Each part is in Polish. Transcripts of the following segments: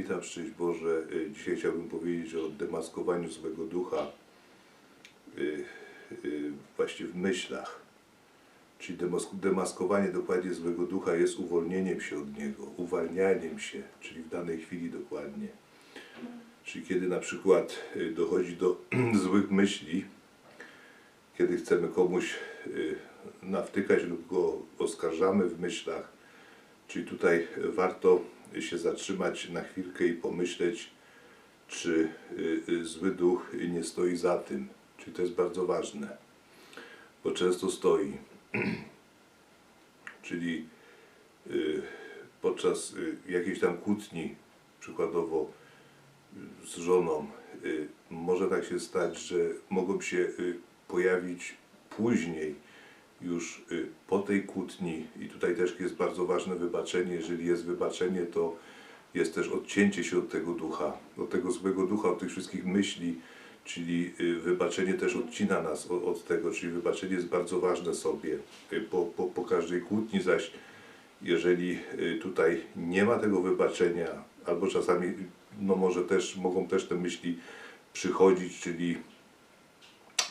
Witam, szczęść Boże. Y, Dzisiaj chciałbym powiedzieć o demaskowaniu złego ducha y, y, właśnie w myślach. Czyli demas- demaskowanie dokładnie złego ducha jest uwolnieniem się od niego, uwalnianiem się, czyli w danej chwili dokładnie. Czyli kiedy na przykład dochodzi do złych myśli, kiedy chcemy komuś nawtykać lub go oskarżamy w myślach, Czyli tutaj warto się zatrzymać na chwilkę i pomyśleć, czy y, y, zły duch nie stoi za tym. Czyli to jest bardzo ważne, bo często stoi. Czyli y, podczas jakiejś tam kłótni, przykładowo z żoną, może tak się stać, że mogą się pojawić później już y, po tej kłótni i tutaj też jest bardzo ważne wybaczenie. Jeżeli jest wybaczenie, to jest też odcięcie się od tego ducha, od tego złego ducha, od tych wszystkich myśli, czyli y, wybaczenie też odcina nas od, tego, czyli wybaczenie jest bardzo ważne sobie y, po, po, po każdej kłótni, zaś jeżeli tutaj nie ma tego wybaczenia, albo czasami no może też mogą też te myśli przychodzić, czyli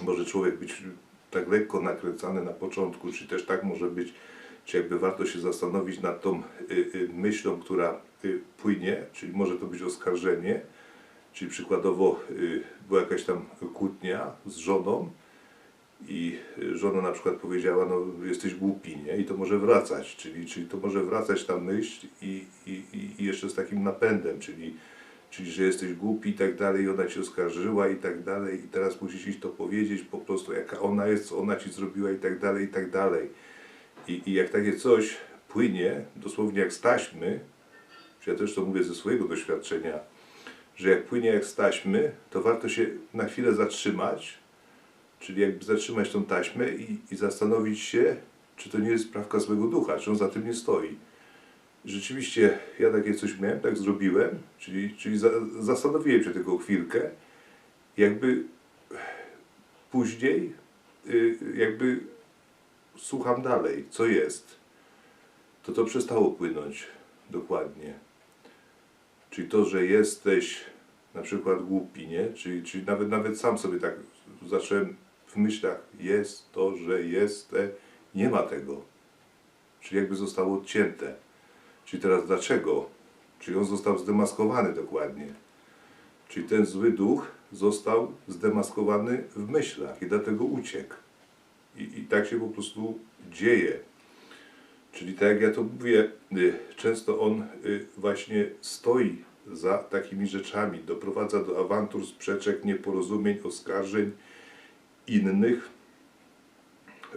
może człowiek być tak lekko nakręcany na początku, czy też tak może być, czy jakby warto się zastanowić nad tą y, y, myślą, która y, płynie, czyli może to być oskarżenie, czyli przykładowo była jakaś tam kłótnia z żoną i żona na przykład powiedziała, no jesteś głupi, nie? I to może wracać, czyli, czyli to może wracać ta myśl i, i- i jeszcze z takim napędem, czyli czyli że jesteś głupi i tak dalej, ona cię oskarżyła i tak dalej, i teraz musisz iść to powiedzieć po prostu, jaka ona jest, co ona ci zrobiła i tak dalej, i tak dalej. I, i jak takie coś płynie, dosłownie jak z taśmy, czy ja też to mówię ze swojego doświadczenia, że jak płynie jak z taśmy, to warto się na chwilę zatrzymać, czyli jakby zatrzymać tą taśmę i, i zastanowić się, czy to nie jest sprawka złego ducha, czy on za tym nie stoi rzeczywiście ja takie coś miałem, tak zrobiłem, czyli, czyli za, zastanowiłem się tylko chwilkę, jakby później y, jakby słucham dalej, co jest, to to przestało płynąć dokładnie. Czyli to, że jesteś na przykład głupi, nie? Czyli, czyli nawet, nawet sam sobie tak zacząłem w myślach, jest to, że jestem, nie ma tego. Czyli jakby zostało odcięte. Czyli teraz dlaczego? Czyli on został zdemaskowany dokładnie. Czyli ten zły duch został zdemaskowany w myślach i dlatego uciekł. I, I tak się po prostu dzieje. Czyli tak jak ja to mówię, y, często on y, właśnie stoi za takimi rzeczami, doprowadza do awantur, sprzeczek, nieporozumień, oskarżeń innych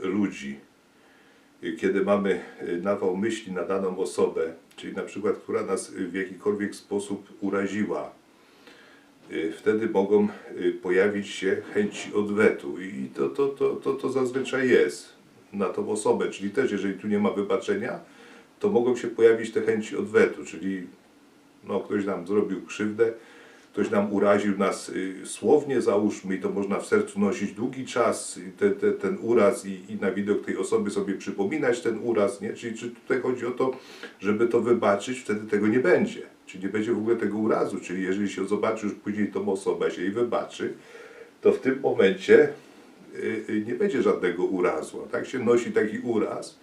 ludzi kiedy mamy y, nawał myśli na daną osobę, czyli na przykład, która nas w jakikolwiek sposób uraziła, y, wtedy mogą y, pojawić się chęci odwetu. I to, to, to, to, to zazwyczaj jest na tą osobę, czyli też jeżeli tu nie ma wybaczenia, to mogą się pojawić te chęci odwetu, czyli no, ktoś nam zrobił krzywdę, ktoś nam uraził nas y, słownie, załóżmy, i to można w sercu nosić długi czas, i te, te, ten uraz, i, i na widok tej osoby sobie przypominać ten uraz, nie? Czyli czy tutaj chodzi o to, żeby to wybaczyć, wtedy tego nie będzie. Czyli nie będzie w ogóle tego urazu, czyli jeżeli się zobaczy już później tą osobę, się jej wybaczy, to w tym momencie y, y, nie będzie żadnego urazu. A tak się nosi taki uraz,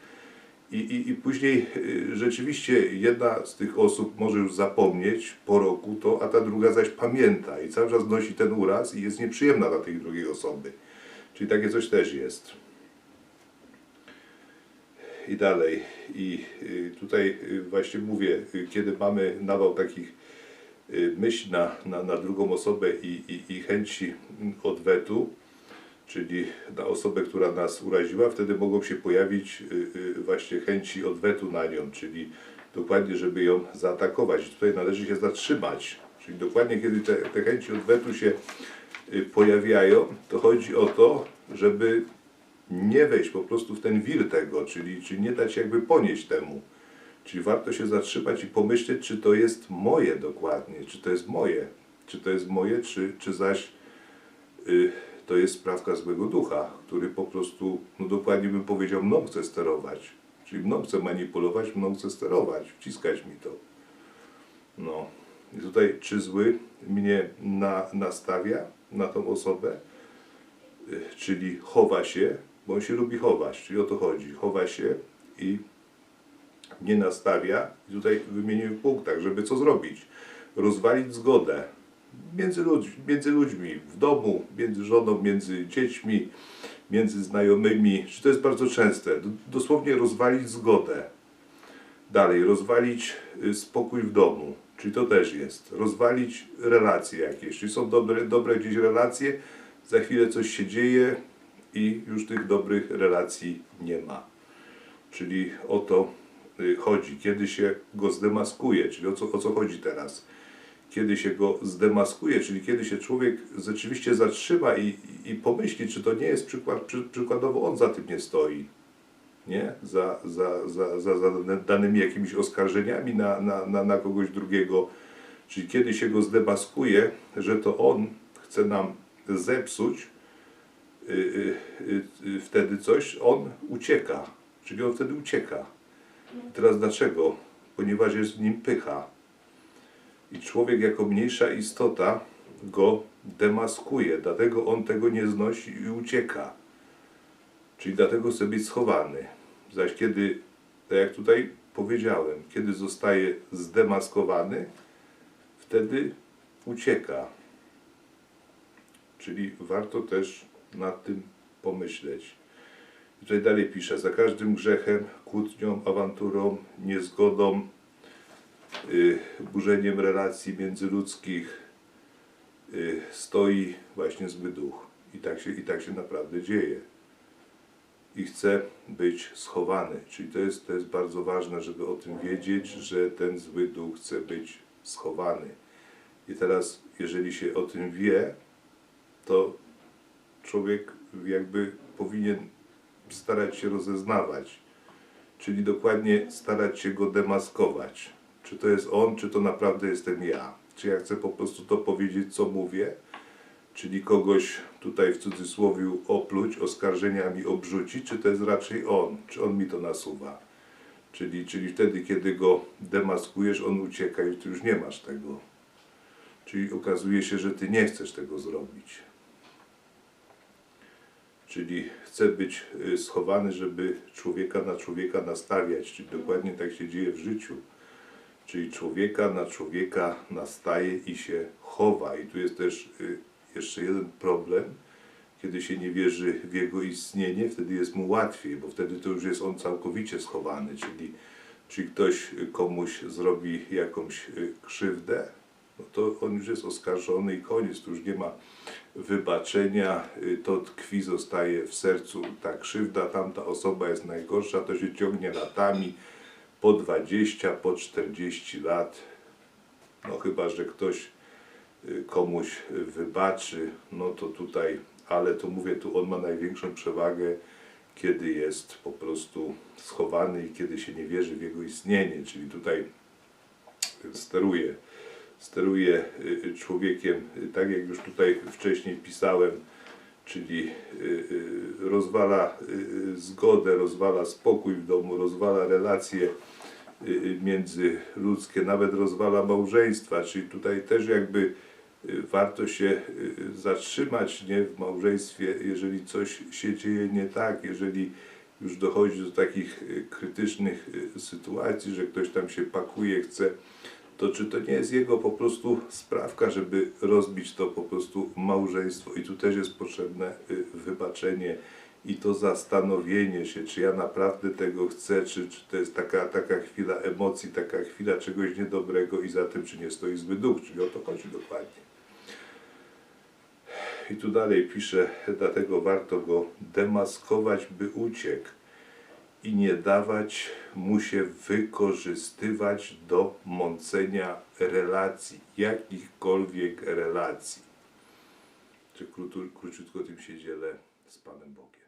i, i, I później y, rzeczywiście jedna z tych osób może już zapomnieć po roku to, a ta druga zaś pamięta i cały czas nosi ten uraz i jest nieprzyjemna dla tej drugiej osoby. Czyli takie coś też jest. I dalej. I y, tutaj y, właśnie mówię, kiedy mamy nawał takich myśli na, na, na drugą osobę i, i, i chęci odwetu, czyli na osobę, która nas uraziła, wtedy mogą się pojawić y, y, właśnie chęci odwetu na nią, czyli dokładnie, żeby ją zaatakować. Tutaj należy się zatrzymać. Czyli dokładnie, kiedy te, te chęci odwetu się y, pojawiają, to chodzi o to, żeby nie wejść po prostu w ten wir tego, czyli, czyli nie dać jakby ponieść temu. Czyli warto się zatrzymać i pomyśleć, czy to jest moje dokładnie, czy to jest moje, czy to jest moje, czy, czy zaś to jest sprawka złego ducha, który po prostu, no dokładnie bym powiedział, mną chce sterować. Czyli mną chce manipulować, mną chce sterować, wciskać mi to. No, I tutaj czy zły mnie na, nastawia na tą osobę, y, czyli chowa się, bo on się lubi chować, czyli o to chodzi. Chowa się i nie nastawia. I tutaj wymieniłem w punktach, żeby co zrobić? Rozwalić zgodę między, ludźmi, między ludźmi, w domu, między żoną, między dziećmi, między znajomymi. Czy to jest bardzo częste? Dosłownie rozwalić zgodę. Dalej, rozwalić y, spokój w domu, czyli to też jest. Rozwalić relacje jakieś, czyli są dobre, dobre gdzieś relacje, za chwilę coś się dzieje i już tych dobrych relacji nie ma. Czyli o to y, chodzi, kiedy się go zdemaskuje, czyli o co, o co chodzi teraz. Kiedy się go zdemaskuje, czyli kiedy się człowiek rzeczywiście zatrzyma i, i, pomyśli, czy to nie jest przykład, przy, przykładowo on za tym nie stoi nie? Za, za, za, za, za danymi jakimiś oskarżeniami na, na, na, na kogoś drugiego. Czyli kiedy się go zdemaskuje, że to on chce nam zepsuć y, y, y, wtedy coś, on ucieka. Czyli on wtedy ucieka. Teraz dlaczego? Ponieważ jest w nim pycha. I człowiek jako mniejsza istota go demaskuje, dlatego on tego nie znosi i ucieka. Czyli dlatego być schowany. Zaś kiedy, tak jak tutaj powiedziałem, kiedy zostaje zdemaskowany, wtedy ucieka. Czyli warto też nad tym pomyśleć. I Tutaj dalej pisze, za każdym grzechem, kłótnią, awanturą, niezgodą, burzeniem relacji międzyludzkich y, stoi właśnie zły duch. I tak się, i tak się naprawdę dzieje i chce być schowany. Czyli to jest, to jest bardzo ważne, żeby o tym wiedzieć, że ten zły duch chce być schowany. I teraz, jeżeli się o tym wie, to człowiek jakby powinien starać się rozeznawać, czyli dokładnie starać się go demaskować. Czy to jest on, czy to naprawdę jestem ja. Czy ja chcę po prostu to powiedzieć, co mówię, czyli kogoś tutaj w cudzysłowie opluć, oskarżeniami obrzucić, czy to jest raczej on, czy on mi to nasuwa. Czyli, czyli wtedy, kiedy go demaskujesz, on ucieka i ty już nie masz tego. Czyli okazuje się, że ty nie chcesz tego zrobić. Czyli chce być y, schowany, żeby człowieka na człowieka nastawiać, czyli dokładnie tak się dzieje w życiu. Czyli człowieka na człowieka nastaje i się chowa. I tu jest też y, jeszcze jeden problem, kiedy się nie wierzy w jego istnienie, wtedy jest mu łatwiej, bo wtedy to już jest on całkowicie schowany, czyli, czyli ktoś komuś zrobi jakąś y, krzywdę, no to on już jest oskarżony i koniec, tu już nie ma wybaczenia, y, to tkwi, zostaje w sercu ta krzywda, tamta osoba jest najgorsza, to się ciągnie latami, po 20, po 40 lat, no chyba, że ktoś y, komuś wybaczy, no to tutaj, ale to mówię, tu on ma największą przewagę, kiedy jest po prostu schowany i kiedy się nie wierzy w jego istnienie, czyli tutaj steruje, steruje y, y, człowiekiem, tak jak już tutaj wcześniej pisałem, czyli y, y, rozwala y, zgodę, rozwala spokój w domu, rozwala relacje międzyludzkie, nawet rozwala małżeństwa, czyli tutaj też jakby warto się zatrzymać nie, w małżeństwie, jeżeli coś się dzieje nie tak, jeżeli już dochodzi do takich krytycznych sytuacji, że ktoś tam się pakuje, chce, to czy to nie jest jego po prostu sprawka, żeby rozbić to po prostu małżeństwo i tu też jest potrzebne y, wybaczenie i to zastanowienie się, czy ja naprawdę tego chcę, czy, czy to jest taka, taka chwila emocji, taka chwila czegoś niedobrego i za tym, czy nie stoi zły duch, czyli o to chodzi dokładnie. I tu dalej pisze, dlatego warto go demaskować, by uciekł i nie dawać mu się wykorzystywać do mącenia relacji, jakichkolwiek relacji. Czy króciutko tym się dzielę z Panem Bogiem.